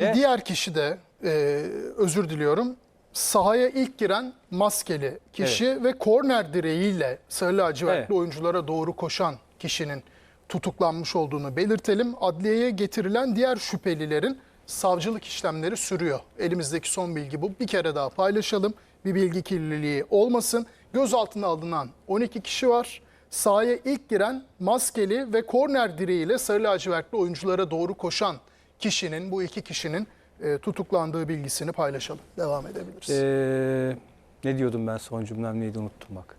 E? Diğer kişi de e, özür diliyorum. Sahaya ilk giren maskeli kişi ve korner direğiyle sarı lacivertli Evet. oyunculara doğru koşan kişinin tutuklanmış olduğunu belirtelim. Adliyeye getirilen diğer şüphelilerin savcılık işlemleri sürüyor. Elimizdeki son bilgi bu. Bir kere daha paylaşalım. Bir bilgi kirliliği olmasın. Gözaltına alınan 12 kişi var. Sahaya ilk giren maskeli ve korner direğiyle sarı lacivertli oyunculara doğru koşan kişinin, bu iki kişinin e, tutuklandığı bilgisini paylaşalım. Devam edebiliriz. Ee, ne diyordum ben son cümlem neydi unuttum bak.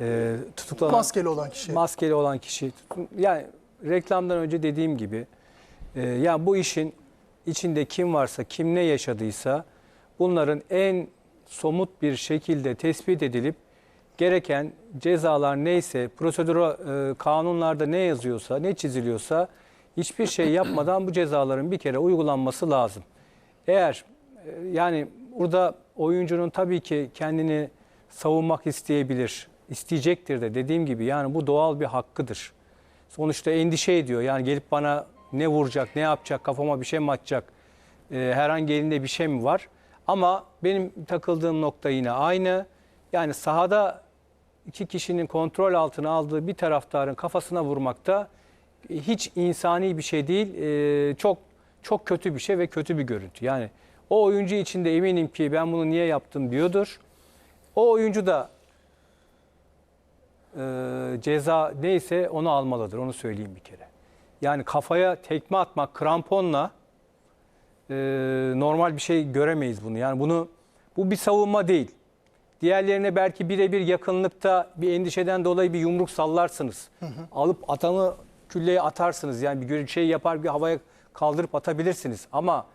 Ee, tutuklanan maskeli olan kişi. maskeli olan kişi. Yani reklamdan önce dediğim gibi e, ya bu işin içinde kim varsa, kim ne yaşadıysa bunların en somut bir şekilde tespit edilip gereken cezalar neyse, prosedür e, kanunlarda ne yazıyorsa, ne çiziliyorsa hiçbir şey yapmadan bu cezaların bir kere uygulanması lazım. Eğer e, yani burada oyuncunun tabii ki kendini savunmak isteyebilir, isteyecektir de dediğim gibi yani bu doğal bir hakkıdır. Sonuçta endişe ediyor yani gelip bana ne vuracak, ne yapacak, kafama bir şey mi atacak, e, herhangi elinde bir şey mi var? Ama benim takıldığım nokta yine aynı. Yani sahada iki kişinin kontrol altına aldığı bir taraftarın kafasına vurmakta hiç insani bir şey değil. Ee, çok çok kötü bir şey ve kötü bir görüntü. Yani o oyuncu için de eminim ki ben bunu niye yaptım diyordur. O oyuncu da e, ceza neyse onu almalıdır. Onu söyleyeyim bir kere. Yani kafaya tekme atmak kramponla e, normal bir şey göremeyiz bunu. Yani bunu bu bir savunma değil. Diğerlerine belki birebir yakınlıkta bir endişeden dolayı bir yumruk sallarsınız. Alıp atanı külleye atarsınız. Yani bir şey yapar bir havaya kaldırıp atabilirsiniz. Ama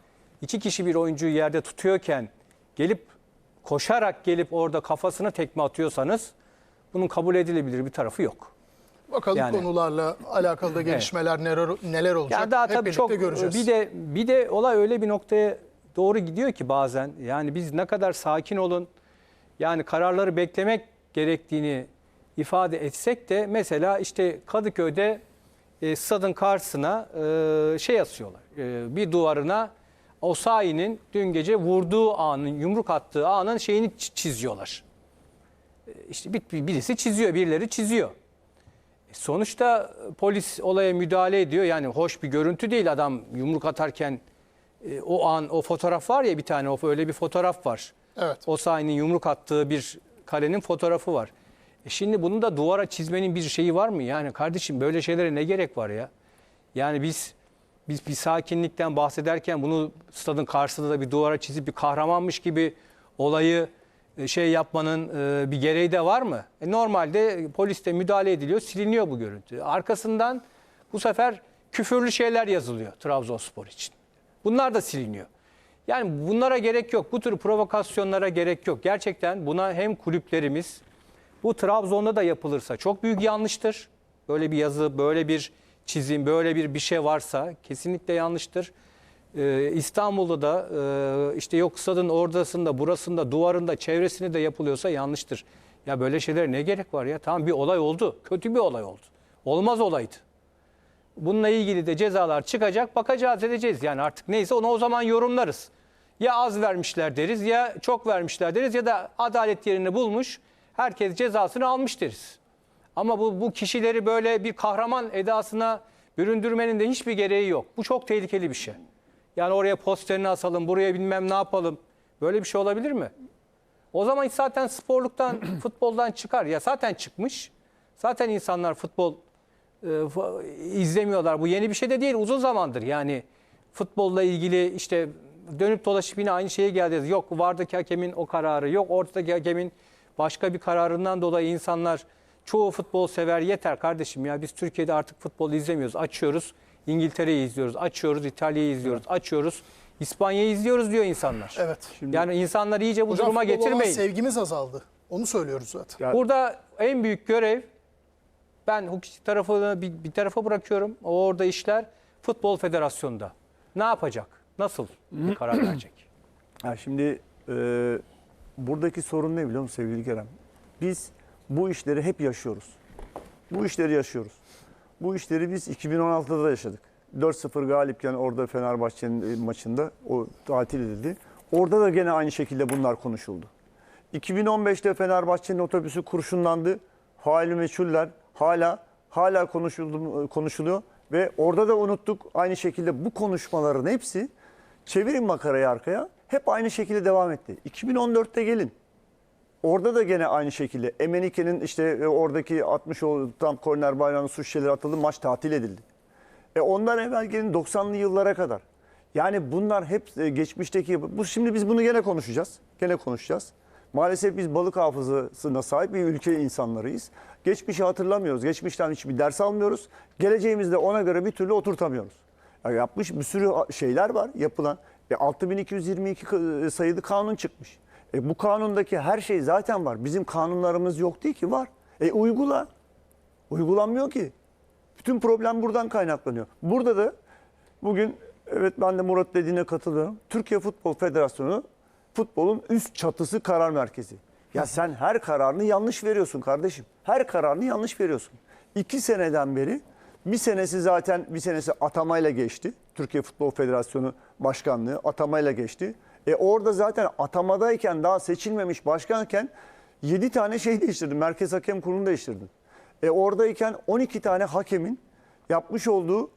iki kişi bir oyuncuyu yerde tutuyorken gelip koşarak gelip orada kafasına tekme atıyorsanız bunun kabul edilebilir bir tarafı yok. Bakalım yani- konularla alakalı da gelişmeler neler neler olacak. Ya daha Hep tabii birlikte çok göreceğiz. bir de bir de olay öyle bir noktaya doğru gidiyor ki bazen yani biz ne kadar sakin olun yani kararları beklemek gerektiğini ifade etsek de mesela işte Kadıköy'de e, stadın karşısına e, şey asıyorlar. E, bir duvarına Osayi'nin dün gece vurduğu anın, yumruk attığı anın şeyini çiziyorlar. E, işte bir, birisi çiziyor, birileri çiziyor. Sonuçta polis olaya müdahale ediyor. Yani hoş bir görüntü değil adam yumruk atarken e, o an o fotoğraf var ya bir tane o öyle bir fotoğraf var. Evet. O sahinin yumruk attığı bir kalenin fotoğrafı var. E şimdi bunu da duvara çizmenin bir şeyi var mı? Yani kardeşim böyle şeylere ne gerek var ya? Yani biz biz bir sakinlikten bahsederken bunu stadın karşısında da bir duvara çizip bir kahramanmış gibi olayı e, şey yapmanın e, bir gereği de var mı? E, normalde poliste müdahale ediliyor, siliniyor bu görüntü. Arkasından bu sefer küfürlü şeyler yazılıyor Trabzonspor için. Bunlar da siliniyor. Yani bunlara gerek yok. Bu tür provokasyonlara gerek yok. Gerçekten buna hem kulüplerimiz bu Trabzon'da da yapılırsa çok büyük yanlıştır. Böyle bir yazı, böyle bir çizim, böyle bir bir şey varsa kesinlikle yanlıştır. Ee, İstanbul'da da e, işte yok stadın oradasında, burasında, duvarında, çevresinde de yapılıyorsa yanlıştır. Ya böyle şeylere ne gerek var ya? Tamam bir olay oldu. Kötü bir olay oldu. Olmaz olaydı. Bununla ilgili de cezalar çıkacak. Bakacağız edeceğiz. Yani artık neyse onu o zaman yorumlarız. Ya az vermişler deriz ya çok vermişler deriz ya da adalet yerini bulmuş. Herkes cezasını almış deriz. Ama bu, bu kişileri böyle bir kahraman edasına büründürmenin de hiçbir gereği yok. Bu çok tehlikeli bir şey. Yani oraya posterini asalım, buraya bilmem ne yapalım. Böyle bir şey olabilir mi? O zaman zaten sporluktan, futboldan çıkar. Ya zaten çıkmış. Zaten insanlar futbol e, izlemiyorlar. Bu yeni bir şey de değil. Uzun zamandır yani futbolla ilgili işte dönüp dolaşıp yine aynı şeye geleceğiz. Yok vardaki hakemin o kararı, yok ortadaki hakemin başka bir kararından dolayı insanlar çoğu futbol sever yeter kardeşim ya biz Türkiye'de artık futbol izlemiyoruz. Açıyoruz İngiltere'yi izliyoruz, açıyoruz İtalya'yı izliyoruz, açıyoruz İspanya'yı izliyoruz diyor insanlar. Evet. yani insanlar iyice bu Hocam duruma futbola olan getirmeyin. sevgimiz azaldı. Onu söylüyoruz zaten. Ya- Burada en büyük görev ben hukuki tarafını bir, bir tarafa bırakıyorum. O orada işler Futbol Federasyonu'nda. Ne yapacak? Nasıl bir karar verecek? Ya şimdi e, buradaki sorun ne biliyor musun sevgili Kerem? Biz bu işleri hep yaşıyoruz. Bu işleri yaşıyoruz. Bu işleri biz 2016'da da yaşadık. 4-0 galipken orada Fenerbahçe'nin e, maçında o tatil edildi. Orada da gene aynı şekilde bunlar konuşuldu. 2015'te Fenerbahçe'nin otobüsü kurşunlandı. Faili meçhuller hala hala konuşuldu, konuşuluyor ve orada da unuttuk aynı şekilde bu konuşmaların hepsi çevirin makarayı arkaya hep aynı şekilde devam etti. 2014'te gelin. Orada da gene aynı şekilde Emenike'nin işte e, oradaki 60 o tam korner bayrağının suç şişeleri atıldı maç tatil edildi. E ondan evvel gelin 90'lı yıllara kadar. Yani bunlar hep e, geçmişteki bu şimdi biz bunu gene konuşacağız. Gene konuşacağız. Maalesef biz balık hafızasına sahip bir ülke insanlarıyız. Geçmişi hatırlamıyoruz. Geçmişten hiçbir ders almıyoruz. Geleceğimizde ona göre bir türlü oturtamıyoruz. Ya yapmış bir sürü şeyler var yapılan. E 6222 ka- sayılı kanun çıkmış. E bu kanundaki her şey zaten var. Bizim kanunlarımız yok değil ki var. E uygula. Uygulanmıyor ki. Bütün problem buradan kaynaklanıyor. Burada da bugün evet ben de Murat dediğine katılıyorum. Türkiye Futbol Federasyonu futbolun üst çatısı karar merkezi. Ya sen her kararını yanlış veriyorsun kardeşim. Her kararını yanlış veriyorsun. İki seneden beri bir senesi zaten bir senesi atamayla geçti. Türkiye Futbol Federasyonu Başkanlığı atamayla geçti. E orada zaten atamadayken daha seçilmemiş başkanken 7 tane şey değiştirdin. Merkez Hakem Kurulu'nu değiştirdin. E oradayken 12 tane hakemin yapmış olduğu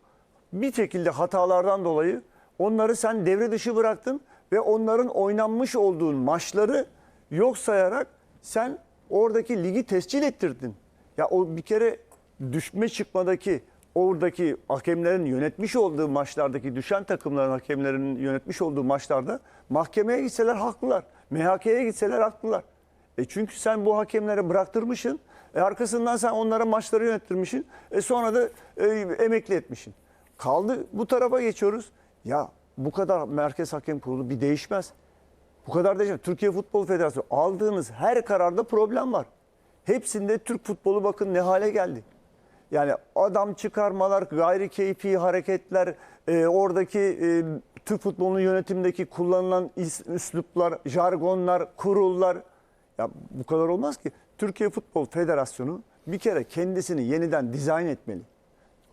bir şekilde hatalardan dolayı onları sen devre dışı bıraktın ve onların oynanmış olduğu maçları yok sayarak sen oradaki ligi tescil ettirdin. Ya o bir kere düşme çıkmadaki oradaki hakemlerin yönetmiş olduğu maçlardaki düşen takımların hakemlerinin yönetmiş olduğu maçlarda mahkemeye gitseler haklılar. MHK'ye gitseler haklılar. E çünkü sen bu hakemlere bıraktırmışsın. E arkasından sen onlara maçları yönettirmişsin. E sonra da e, emekli etmişsin. Kaldı bu tarafa geçiyoruz. Ya bu kadar Merkez Hakem Kurulu bir değişmez. Bu kadar değişmez. Türkiye Futbol Federasyonu aldığınız her kararda problem var. Hepsinde Türk futbolu bakın ne hale geldi. Yani adam çıkarmalar, gayri keyfi hareketler, e, oradaki e, Türk futbolunun yönetimdeki kullanılan is- üsluplar, jargonlar, kurullar. Ya bu kadar olmaz ki. Türkiye Futbol Federasyonu bir kere kendisini yeniden dizayn etmeli.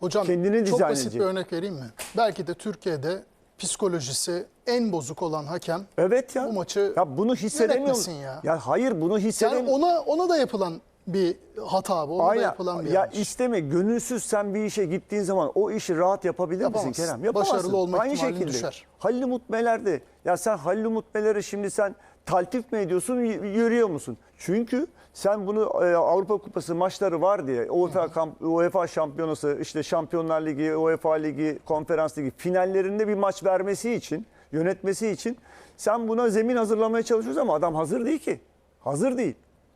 Hocam Kendini çok basit edecek. bir örnek vereyim mi? Belki de Türkiye'de psikolojisi en bozuk olan hakem Evet ya. Bu maçı ya bunu hissedemiyor yönetmesin ya. hayır bunu yani hissedemiyor. ona ona da yapılan bir hata bu. Da Aynen. yapılan bir ya yanlış. isteme gönülsüz sen bir işe gittiğin zaman o işi rahat yapabilir Yapamazsın. misin Kerem? Yapamazsın. Başarılı olma Aynı şekilde. düşer. Halil Umut Meler de ya sen Halil Umut Meler'i şimdi sen taltif mi ediyorsun yürüyor musun? Çünkü sen bunu e, Avrupa Kupası maçları var diye UEFA, kamp, UEFA şampiyonası işte Şampiyonlar Ligi, UEFA Ligi, Konferans Ligi finallerinde bir maç vermesi için, yönetmesi için sen buna zemin hazırlamaya çalışıyorsun ama adam hazır değil ki. Hazır değil.